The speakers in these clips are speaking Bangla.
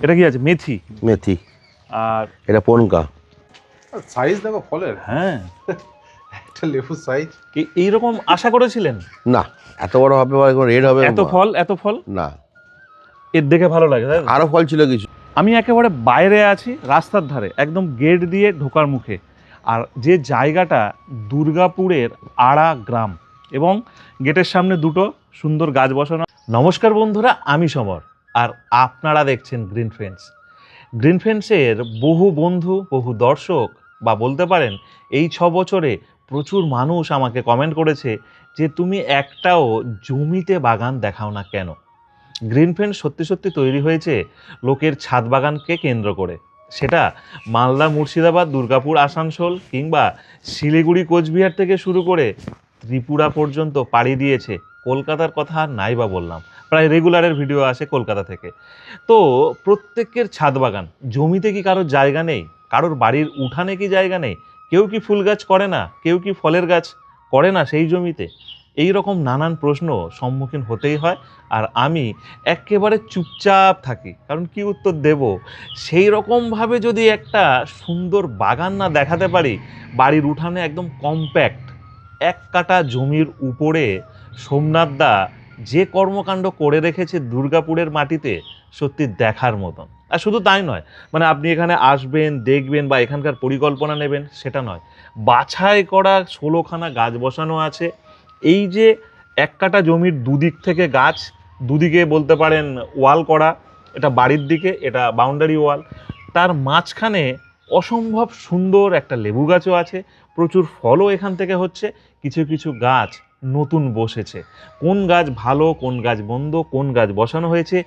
এটা কি আছে? মেথি। মেথি। আর এটা পনকা। সাইজ দেখো ফলের। হ্যাঁ। একটা লেবুর সাইজ। এই- এইরকম আশা করেছিলেন? না এত বড় হবে বা রেড হবে এত ফল এত ফল? না। এর দেখে ভালো লাগে তাই? আরও ফল ছিল কিছু। আমি একেবারে বাইরে আছি রাস্তার ধারে একদম গেট দিয়ে ঢোকার মুখে। আর যে জায়গাটা দুর্গাপুরের আড়া গ্রাম এবং গেটের সামনে দুটো সুন্দর গাছ বসানো। নমস্কার বন্ধুরা আমি সমর। আর আপনারা দেখছেন গ্রিন ফ্রেন্ডস গ্রিন ফ্রেন্ডসের বহু বন্ধু, বহু দর্শক, বা বলতে পারেন এই ছ বছরে প্রচুর মানুষ আমাকে কমেন্ট করেছে যে, তুমি একটাও জমিতে বাগান দেখাও না কেন? গ্রিন ফ্রেন্ডস সত্যি সত্যি তৈরি হয়েছে লোকের ছাদ বাগানকে কেন্দ্র করে। সেটা মালদা, মুর্শিদাবাদ, দুর্গাপুর, আসানসোল কিংবা শিলিগুড়ি, কোচবিহার থেকে শুরু করে ত্রিপুরা পর্যন্ত পাড়ি দিয়েছে। কলকাতার কথা নাই বা বললাম। প্রায় রেগুলারের ভিডিও আসে কলকাতা থেকে। তো প্রত্যেকের ছাদ বাগান, জমিতে কি কারোর জায়গা নেই? কারোর বাড়ির উঠানে কি জায়গা নেই? কেউ কি ফুল গাছ করে না? কেউ কি ফলের গাছ করে না সেই জমিতে? এই রকম নানান প্রশ্ন সম্মুখীন হতেই হয় আর আমি একেবারে চুপচাপ থাকি। কারণ কি উত্তর দেব? সেই রকমভাবে যদি একটা সুন্দর বাগান না দেখাতে পারি, বাড়ির উঠানে একদম কম্প্যাক্ট, এক কাটা জমির উপরে সোমনাথ দা যে কর্মকাণ্ড করে রেখেছে দুর্গাপুরের মাটিতে সত্যি দেখার মতন। আর শুধু তাই নয় মানে আপনি এখানে আসবেন, দেখবেন বা এখানকার পরিকল্পনা নেবেন, সেটা নয়। বাছাই করা ষোলোখানা গাছ বসানো আছে। এই যে এক কাটা জমির দুদিক থেকে গাছ, দুদিকে বলতে পারেন ওয়াল করা, এটা বাড়ির দিকে, এটা বাউন্ডারি ওয়াল, তার মাঝখানে অসম্ভব সুন্দর একটা লেবু গাছও আছে। প্রচুর ফলও এখান থেকে হচ্ছে, কিছু কিছু গাছ নতুন বসেছে। কোন গাছ ভালো, কোন গাছ বন্ধ কোন গাছ বসানো হয়েছে,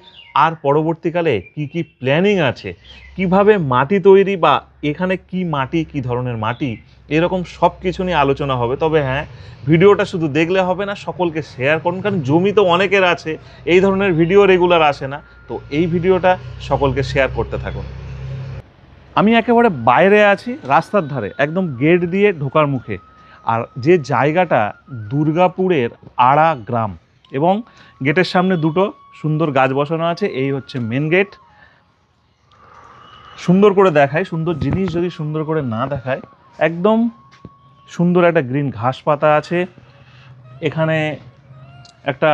আর পরবর্তীকালে কি কি প্ল্যানিং আছে, কীভাবে মাটি তৈরি বা এখানে কি মাটি, কি ধরনের মাটি, এরকম সব কিছু নিয়ে আলোচনা হবে। তবে হ্যাঁ ভিডিওটা শুধু দেখলে হবে না, সকলকে শেয়ার করুন, কারণ জমি তো অনেকের আছে, এই ধরনের ভিডিও রেগুলার আসে না। তো এই ভিডিওটা সকলকে শেয়ার করতে থাকুন। আমি একেবারে বাইরে আছি, রাস্তার ধারে, একদম গেট দিয়ে ঢোকার মুখে। আর যে জায়গাটা দুর্গাপুরের আড়া গ্রাম এবং গেটের সামনে দুটো সুন্দর গাছ বসানো আছে, এই হচ্ছে মেন গেট সুন্দর করে দেখায়, সুন্দর জিনিস যদি সুন্দর করে না দেখায়, একদম সুন্দর একটা গ্রিন ঘাস পাতা আছে। এখানে একটা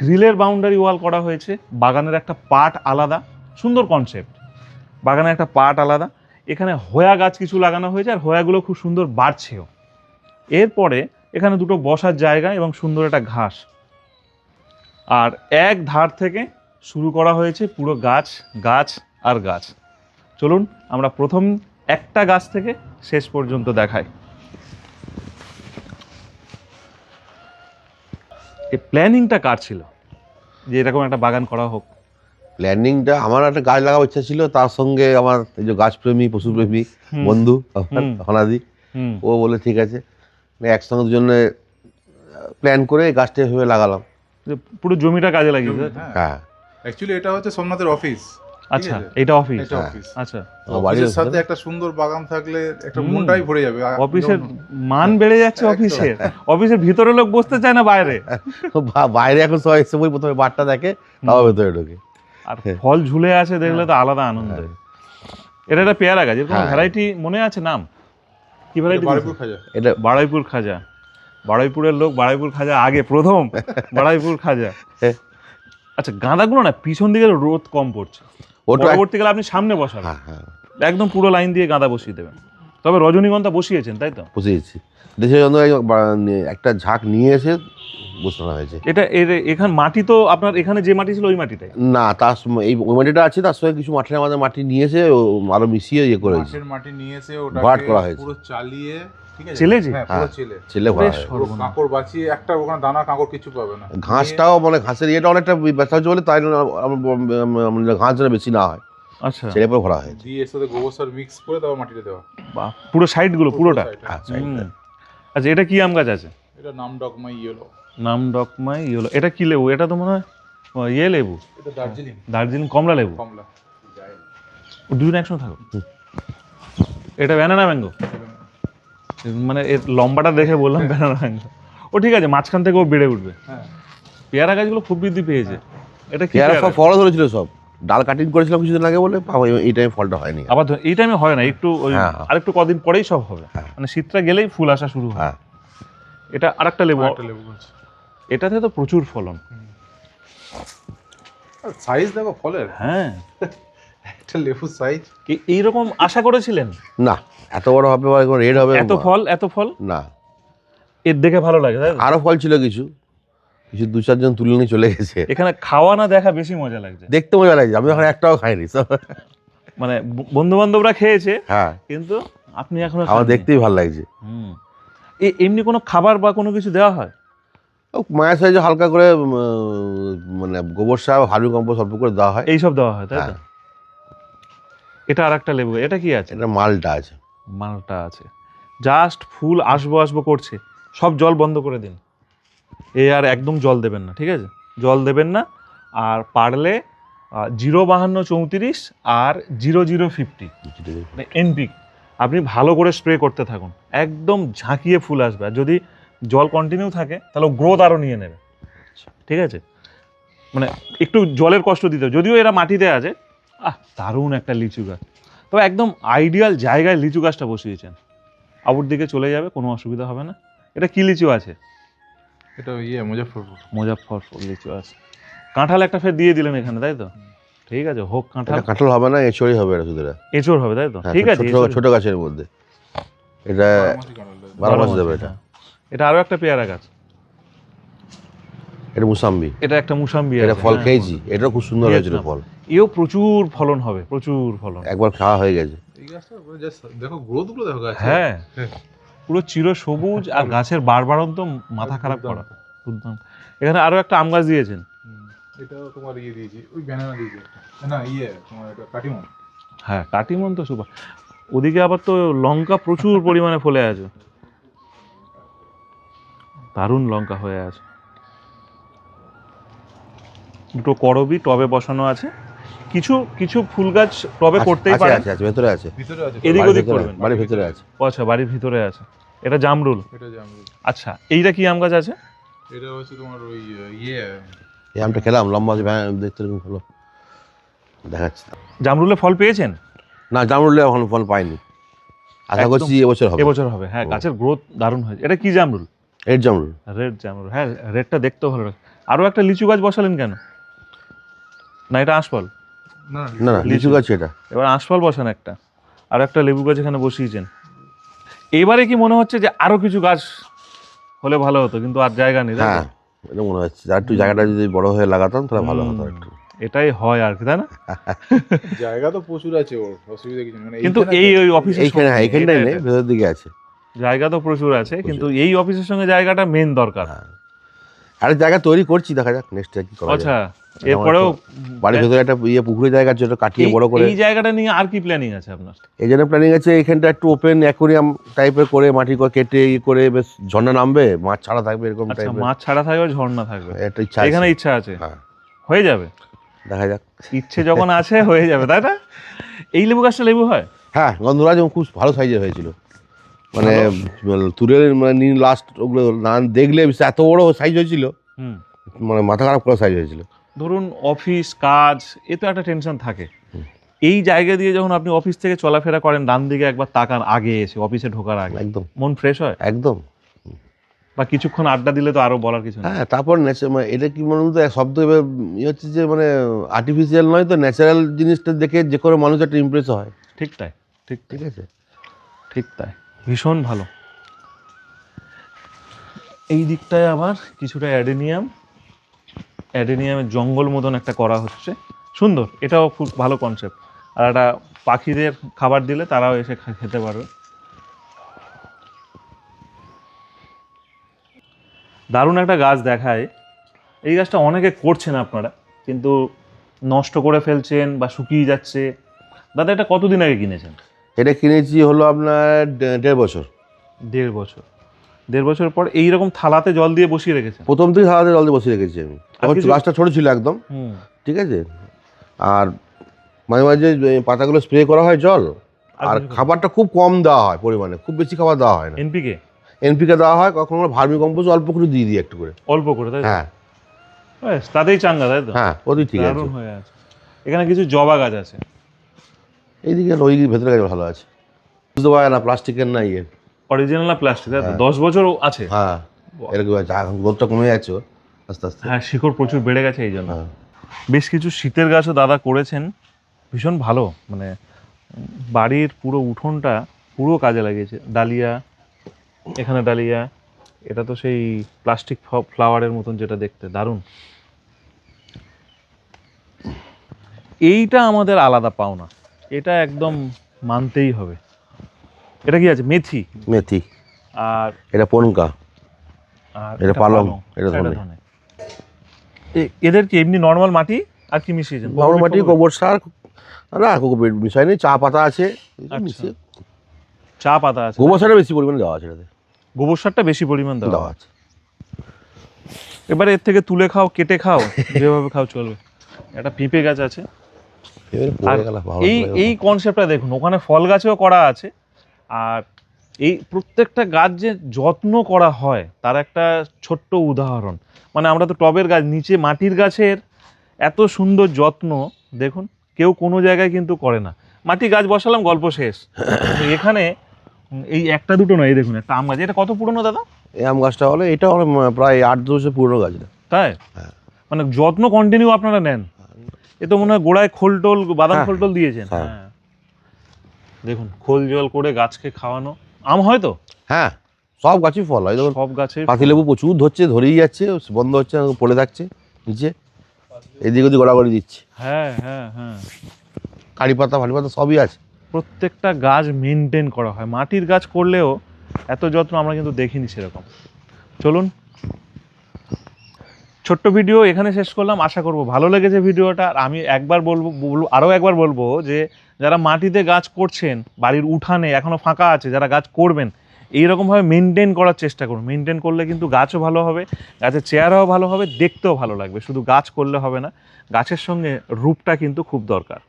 গ্রিলের বাউন্ডারি ওয়াল করা হয়েছে, বাগানের একটা পার্ট আলাদা, সুন্দর কনসেপ্ট বাগানের একটা পার্ট আলাদা। এখানে হোয়া গাছ কিছু লাগানো হয়েছে, আর হোয়াগুলো খুব সুন্দর বাড়ছেও। এরপরে এখানে দুটো বসার জায়গা এবং সুন্দর একটা ঘাস। আর এক ধার থেকে শুরু করা হয়েছে পুরো গাছ গাছ আর গাছ। চলুন আমরা প্রথম একটা গাছ থেকে শেষ পর্যন্ত দেখাই। এই প্ল্যানিংটা কার ছিল? যে এরকম একটা বাগান করা হোক। প্ল্যানিংটা আমার একটা গাছ লাগাবার ইচ্ছা ছিল তার সঙ্গে আমার এই যে গাছপ্রেমী পশুপ্রেমী বন্ধু। হনাদি ও বলে ঠিক আছে। একসঙ্গে দুজনে প্ল্যান করে গাছটা ভেবে লাগালাম। পুরো জমিটা কাজে লাগিয়েছে? হ্যাঁ। হ্যাঁ। অ্যাকচুয়ালি এটা হচ্ছে সোমনাথের অফিস আচ্ছা এটা অফিস হ্যাঁ। অফিস আচ্ছা। বাড়ির অফিসের সাথে একটা সুন্দর বাগান থাকলে একটা মনটাই ভরে যাবে। অফিসের মান বেড়ে যাচ্ছে অফিসের। অফিসের ভিতরে লোক বসতে চায় না বাইরে। বাইরে এখন সবাই এসে বই প্রথমে বারটা দেখে তাও ভেতরে ঢোকে। আর ফল ঝুলে আছে দেখলে তো আলাদা আনন্দ। এটা একটা পেয়ারা গাছ এরকম হ্যাঁ। ভ্যারাইটি মনে আছে নাম? কি ভ্যারাইটি বারুইপুর খাজা। এটা বাড়াইপুর খাজা। বাড়াইপুরের লোক বাড়াইপুর খাজা আগে প্রথম বাড়াইপুর খাজা। আচ্ছা গাঁদাগুলো না পিছন দিকে রোদ কম পড়ছে। ওটা পরবর্তীকালে আপনি সামনে বসাবেন। হ্যাঁ হ্যাঁ। একদম পুরো লাইন দিয়ে গাঁদা বসিয়ে দেবেন। তবে রজনীগন্ধা বসিয়েছেন তাই তো বসিয়েছি দেশের জন্য একটা ঝাঁক নিয়ে এসে বসানো হয়েছে এটা এর এখান মাটি তো আপনার এখানে যে মাটি ছিল ওই মাটিটাই না তার এই ওই মাটিটা আছে তার সঙ্গে কিছু মাটির আমাদের মাটি নিয়ে এসে ও আরও মিশিয়ে ইয়ে করে মাঠের মাটি নিয়ে এসে বাট ওটাকে করা হয়েছে। পুরো চালিয়ে ঠিক আছে চেলেছে? হ্যাঁ পুরো হ্যাঁ। চেলে ছেলে হয়। কাঁকড় বাঁচিয়ে একটা ওখানে দানা কাঁকড় কিছু পাবে না ঘাসটাও মানে ঘাসের ইয়েটা অনেকটা ব্যথা হচ্ছে বলে তাই মানে ঘাস যেন বেশি না হয় আচ্ছা। ছেলে পরে ভরা হয়েছে। দিয়ে এর সাথে গোবর সার মিক্স করে তারপর মাটিতে দেওয়া। বাহ, পুরো সাইডগুলো পুরোটা? হ্যাঁ, আচ্ছা এটা কি আম গাছ আছে? এটা নাম ডকমাই ইয়েলো। নাম ডকমাই ইয়েলো। এটা কি লেবু? এটা তো মনে হয় ও, ইয়ে লেবু? এটা দার্জিলিং। দার্জিলিং কমলা লেবু? কমলা। দুজন একসঙ্গে থাকো। এটা ব্যানানা ম্যাঙ্গো মানে এর লম্বাটা দেখে বললাম ব্যানানা ম্যাঙ্গো ও ঠিক আছে মাঝখান থেকে ও বেড়ে উঠবে। হ্যাঁ। পেয়ারা গাছগুলো খুব বৃদ্ধি পেয়েছে। এটা কি পেয়ারা সব পেয়ারা? ধরেছিল সব। ডাল কাটিং করেছিলাম কিছুদিন আগে বলে এই টাইমে ফলটা হয়নি। আবার এই টাইমে হয় না একটু ওই হ্যাঁ, হ্যাঁ। আরেকটু কদিন পরেই সব হবে। হ্যাঁ। মানে শীতটা গেলেই ফুল আসা শুরু হয়। এটা আরেকটা লেবু। একটা লেবু গাছ। এটাতে তো প্রচুর ফলন। সাইজ দেখো ফলের। হ্যাঁ। একটা লেবুর সাইজ এই- এইরকম আশা করেছিলেন? না এত বড় হবে বা রেড হবে এত ফল এত ফল? না। এর দেখে ভালো লাগে আরও ফল ছিল কিছু। কিছু দু চারজন তুলে নিয়ে চলে গেছে। এখানে খাওয়া না দেখা বেশি মজা লাগছে। দেখতে মজা লাগছে আমি এখন একটাও খাইনি মানে বন্ধু বান্ধবরা খেয়েছে হ্যাঁ। কিন্তু আপনি এখন আমার দেখতেই ভালো লাগছে। হুম। এ- এমনি কোনো খাবার বা কোনো কিছু দেওয়া হয়? ও মায়ের সাইজে হালকা করে মানে গোবর সার হালু কম্পোস্ট অল্প করে দেওয়া হয়। এইসব দেওয়া হয় তাই তো? হ্যাঁ। এটা আর একটা লেবু এটা কি আছে? এটা মালটা আছে। মালটা আছে। জাস্ট ফুল আসব আসব করছে। সব জল বন্ধ করে দিন। এ আর একদম জল দেবেন না, ঠিক আছে? জল দেবেন না, আর পারলে জিরো বাহান্ন চৌত্রিশ আর জিরো জিরো ফিফটি মানে এনপিক আপনি ভালো করে স্প্রে করতে থাকুন, একদম ঝাঁকিয়ে ফুল আসবে। আর যদি জল কন্টিনিউ থাকে, তাহলে গ্রোথ আরও নিয়ে নেবে। ঠিক আছে? মানে একটু জলের কষ্ট দিতে। যদিও এরা মাটিতে আছে, আহ, দারুণ একটা লিচু গাছ। তবে একদম আইডিয়াল জায়গায় লিচু গাছটা বসিয়েছেন। আবুর দিকে চলে যাবে, কোনো অসুবিধা হবে না। এটা কি লিচু আছে? এটা ইয়ে মুজফ্ফরপুর। মুজাফরপুর লিচু আছে কাঁঠাল একটা ফের দিয়ে দিলেন এখানে তাই তো? ঠিক আছে হোক কাঁঠাল কাঁঠাল হবে না এছড়ই হবে এটা শুধু এটা। এঁচড় হবে তাই তো? হ্যাঁ, ঠিক আছে ছোট ছোট গাছের মধ্যে। এটা বারো মাস দেবে। এটা। হ্যাঁ। এটা আরও একটা পেয়ারা গাছ। এটা মুসাম্বি। এটা একটা মুসাম্বি এটা ফল হ্যাঁ। খেয়েছি এটাও খুব সুন্দর হয়েছিল। ফল। এও প্রচুর ফলন হবে প্রচুর ফলন। একবার খাওয়া হয়ে গেছে। এই গাছটা পুরো দেখো গ্রোথগুলো দেখো গাছ। হ্যাঁ। পুরো চির সবুজ আর গাছের বারবারন্ত মাথা খারাপ করা। এখানে আরও একটা আম গাছ দিয়েছেন। এটাও তোমার ইয়ে দিয়েছি ওই ব্যানানা দিয়েছি না ইয়ে তোমার এটা কাটিমন। হ্যাঁ কাটিমন তো সুপার। ওদিকে আবার তো লঙ্কা প্রচুর পরিমাণে ফলে আছে। দারুণ লঙ্কা হয়ে আছে। দুটো করবি টবে বসানো আছে। কিছু কিছু ফুল গাছ টবে করতেই পারেন। আছে আছে ভেতরে আছে। ভিতরে আছে এদিক ওদিক করবেন। বাড়ির ভেতরে আছে। আচ্ছা বাড়ির ভিতরে আছে। এটা জামরুল? এটা আমরা আচ্ছা এইটা কি আম গাছ আছে? এটা হচ্ছে তোমার ওই ইয়ে। এই আমটা খেলাম লম্বা দেখতে এরকম ভালো দেখাচ্ছি। জামরুলে ফল পেয়েছেন? না জামরুলে এখন ফল পাইনি। আশা। করছি এবছর হবে। এবছর হবে হ্যাঁ গাছের গ্রোথ দারুণ হয়েছে। এটা কি জামরুল? এর জামরুল। রেড জামরুল হ্যাঁ রেডটা দেখতেও ভালো লাগে। আরও একটা লিচু গাছ বসালেন কেন? না এটা আঁশফল। না না না লিচু। গাছ এটা। এবার আঁশফল বসান একটা আর একটা লেবু গাছ এখানে বসিয়েছেন। এবারে কি মনে হচ্ছে যে আরও কিছু গাছ হলে ভালো হতো কিন্তু আর জায়গা নেই হ্যাঁ এটা মনে হচ্ছে। আর একটু জায়গাটা যদি বড় হয়ে লাগাতাম তাহলে ভালো হতো একটু। এটাই হয় আর কি তাই না? জায়গা তো প্রচুর আছে ওর অসুবিধা কিছু মানে কিন্তু এই ওই অফিসের এইখানে হ্যাঁ সঙ্গে- এইখানটাই নেই ভেতর দিকে আছে। জায়গা তো প্রচুর আছে কিন্তু এই অফিসের সঙ্গে জায়গাটা মেন দরকার। হ্যাঁ। আর জায়গা তৈরি করছি দেখা যাক নেক্সট কি করা আচ্ছা। এরপরেও বাড়ির ভেতরে একটা ইয়ে পুকুরের জায়গা আছে ওটা কাটিয়ে বড় করে এই জায়গাটা নিয়ে আর কি প্ল্যানিং আছে আপনার? এই জন্য প্ল্যানিং আছে এখানটা একটু ওপেন অ্যাকোরিয়াম টাইপের করে মাটি করে কেটে ইয়ে করে বেশ ঝর্ণা নামবে মাছ ছাড়া থাকবে এরকম আচ্ছা টাইপের মাছ ছাড়া থাকবে ঝর্ণা থাকবে। একটা ইচ্ছা এখানে ইচ্ছা আছে? হ্যাঁ। হয়ে যাবে? দেখা যাক। ইচ্ছে যখন আছে হয়ে যাবে তাই না? এই লেবু গাছটা লেবু হয়? হ্যাঁ গন্ধরাজ খুব ভালো সাইজের হয়েছিল। মানে তুরের মানে লাস্ট ওগুলো না দেখলে এত বড় সাইজ হয়েছিল। মানে মাথা খারাপ করা সাইজ হয়েছিল। ধরুন অফিস কাজ এ তো একটা টেনশন থাকে। এই জায়গা দিয়ে যখন আপনি অফিস থেকে চলাফেরা করেন ডান দিকে একবার তাকান আগে এসে অফিসে ঢোকার আগে। একদম। মন ফ্রেশ হয়? একদম। বা কিছুক্ষণ আড্ডা দিলে তো আরও বলার কিছু হ্যাঁ তারপর মানে এটা কি মনে হতো শব্দ ইয়ে হচ্ছে যে মানে আর্টিফিশিয়াল নয় তো ন্যাচারাল জিনিসটা দেখে যে কোনো মানুষ একটা ইমপ্রেস হয়। ঠিক তাই ঠিক ঠিক আছে? ঠিক তাই। ভীষণ ভালো। এই দিকটায় আবার কিছুটা অ্যাডেনিয়াম। অ্যাডেনিয়ামের জঙ্গল মতন একটা করা হচ্ছে। সুন্দর এটাও খুব ভালো কনসেপ্ট আর একটা পাখিদের খাবার দিলে তারাও এসে খেতে পারবে। দারুণ একটা গাছ দেখায়। এই গাছটা অনেকে করছেন আপনারা কিন্তু নষ্ট করে ফেলছেন বা শুকিয়ে যাচ্ছে। দাদা এটা কতদিন আগে কিনেছেন? এটা কিনেছি হলো আপনার দেড় বছর। দেড় বছর। দেড় বছর পর এইরকম থালাতে জল দিয়ে বসিয়ে রেখেছে। প্রথম থেকে থালাতে জল দিয়ে বসিয়ে রেখেছি আমি। তখন গাছটা ছোট ছিল একদম। ঠিক আছে? আর মাঝে মাঝে পাতাগুলো স্প্রে করা হয় জল। আর খাবারটা খুব কম দেওয়া হয় পরিমাণে খুব বেশি খাবার দেওয়া হয় না। এনপিকে? এনপিকে দেওয়া হয় কখনো ভার্মি কম্পোজ অল্প করে দিয়ে দিই একটু করে। অল্প করে তাই হ্যাঁ। তাতেই চাঙ্গা তাই তো? হ্যাঁ ওদের ঠিক আছে। এখানে কিছু জবা গাছ আছে। এইদিকে ওই ভেতরে গাছ ভালো আছে। বুঝতে পারে না প্লাস্টিকের না ইয়ে। অরিজিনাল না প্লাস্টিক? হ্যাঁ। দশ বছর আছে। হ্যাঁ। এরকম আছে এখন কমে যাচ্ছে আস্তে আস্তে। হ্যাঁ শিকড় প্রচুর বেড়ে গেছে এই জন্য। হ্যাঁ। বেশ কিছু শীতের গাছও দাদা করেছেন। ভীষণ ভালো মানে বাড়ির পুরো উঠোনটা পুরো কাজে লাগিয়েছে। ডালিয়া এখানে ডালিয়া এটা তো সেই প্লাস্টিক ফ্লাওয়ারের মতন যেটা দেখতে দারুণ। এইটা আমাদের আলাদা পাওনা। এটা একদম মানতেই হবে। এটা কি আছে? মেথি। মেথি। আর এটা পনকা। আর এটা পালং, এটা ধনে। এদের কি এমনি নর্মাল মাটি? আর কি মিশিয়েছেন বাবুর মাটি গোবর সার না মিশাই নেই চা পাতা আছে আচ্ছা। মিশিয়ে চা পাতা আছে। গোবর সারটা বেশি পরিমাণে দেওয়া আছে এটাতে। গোবর সারটা বেশি পরিমাণ দেওয়া আছে। এবারে এর থেকে তুলে খাও কেটে খাও যেভাবে খাও চলবে। একটা পেঁপে গাছ আছে। এই এই কনসেপ্টটা দেখুন ওখানে ফল গাছেও করা আছে। আর এই প্রত্যেকটা গাছ যে যত্ন করা হয় তার একটা ছোট্ট উদাহরণ। মানে আমরা তো টবের গাছ নিচে মাটির গাছের এত সুন্দর যত্ন দেখুন কেউ কোনো জায়গায় কিন্তু করে না। মাটি গাছ বসালাম গল্প শেষ। এখানে এই একটা দুটো নয় এই দেখুন একটা আম গাছ। এটা কত পুরনো দাদা? এই আম গাছটা হলো এটা হলো প্রায় আট দশ পুরনো গাছ তাই? হ্যাঁ। মানে যত্ন কন্টিনিউ আপনারা নেন। এ তো মনে হয় গোড়ায় খোল টোল বাদাম হ্যাঁ। খোল টোল দিয়েছেন হ্যাঁ। দেখুন খোল জল করে গাছকে খাওয়ানো। আম হয় তো? হ্যাঁ সব গাছই ফল হয়। সব গাছে পাতিলেবু প্রচুর ধরছে ধরেই যাচ্ছে বন্ধ হচ্ছে পড়ে থাকছে নিচে এদিক ওদিক গড়াগড়ি দিচ্ছে। হ্যাঁ হ্যাঁ হ্যাঁ। কারি পাতা ফালি পাতা সবই আছে। প্রত্যেকটা গাছ মেনটেন করা হয়। মাটির গাছ করলেও এত যত্ন আমরা কিন্তু দেখিনি সেরকম। চলুন ছোট্ট ভিডিও এখানে শেষ করলাম। আশা করব ভালো লেগেছে ভিডিওটা। আর আমি একবার বলব বলব, আরও একবার বলব যে, যারা মাটিতে গাছ করছেন, বাড়ির উঠানে এখনও ফাঁকা আছে, যারা গাছ করবেন, এইরকমভাবে মেনটেন করার চেষ্টা করুন। মেনটেন করলে কিন্তু গাছও ভালো হবে, গাছের চেহারাও ভালো হবে, দেখতেও ভালো লাগবে। শুধু গাছ করলে হবে না, গাছের সঙ্গে রূপটা কিন্তু খুব দরকার।